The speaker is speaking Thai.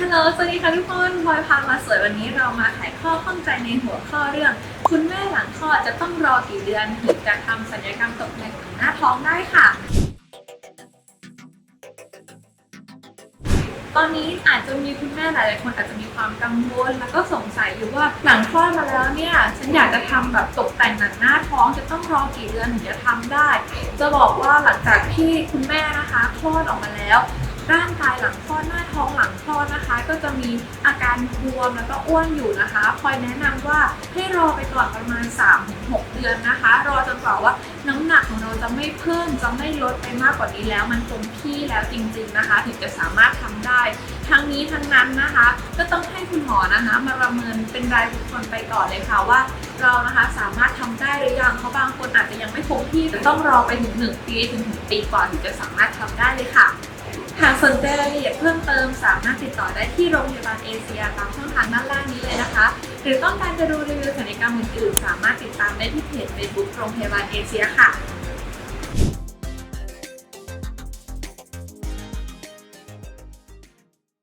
ฮัลโหล สวัสดีค่ะทุกคนพลอยพามาสวยวันนี้เรามาไขข้อข้องใจในหัวข้อเรื่อง คุณแม่หลังคลอดจะต้องรอกี่เดือนถึงจะทำศัลยกรรมตกแต่งหน้าท้องได้ค่ะ ตอนนี้อาจจะมีคุณแม่หลายๆคนอาจจะมีความกังวลแล้วก็สงสัยอยู่ว่าหลังคลอดมาแล้วเนี่ยฉันอยากจะทำแบบตกแต่งหนังหน้าท้องจะต้องรอกี่เดือนถึงจะทำได้ จะบอกว่าหลังจากที่คุณแม่นะคะคลอดออกมาแล้ว ร่างกายหลังคลอดหน้าท้องหลังคลอดนะคะ ก็จะมีอาการบวมแล้วก็อ้วนอยู่นะคะคอยแนะนำว่าให้รอไปก่อนประมาณ 3-6 เดือนนะคะ รอจนกว่าว่าน้ำหนักของเราจะไม่เพิ่มจะไม่ลดไปมากกว่านี้แล้วมันคงที่แล้วจริง ๆนะคะ ถึงจะสามารถทำได้ ทั้งนี้ทั้งนั้นนะคะ ก็ต้องให้คุณหมอนะคะ มาประเมินเป็นรายบุคคลไปก่อนเลยค่ะว่าเรานะคะสามารถทำได้หรือยังเพราะบางคนอาจจะยังไม่คงที่จะต้องรอไปถึง1ปีถึงถึงปีกว่าถึงจะสามารถทำได้เลยค่ะ หากสนใจรายละเอียดเพิ่มเติมสามารถติดต่อได้ที่โรงพยาบาลเอเชียตามช่องทางด้านล่างนี้เลยนะคะ หรือต้องการจะดูรีวิวศัลยกรรมอื่นๆ สามารถติดตามได้ที่เพจ Facebook โรงพยาบาลเอเชียค่ะ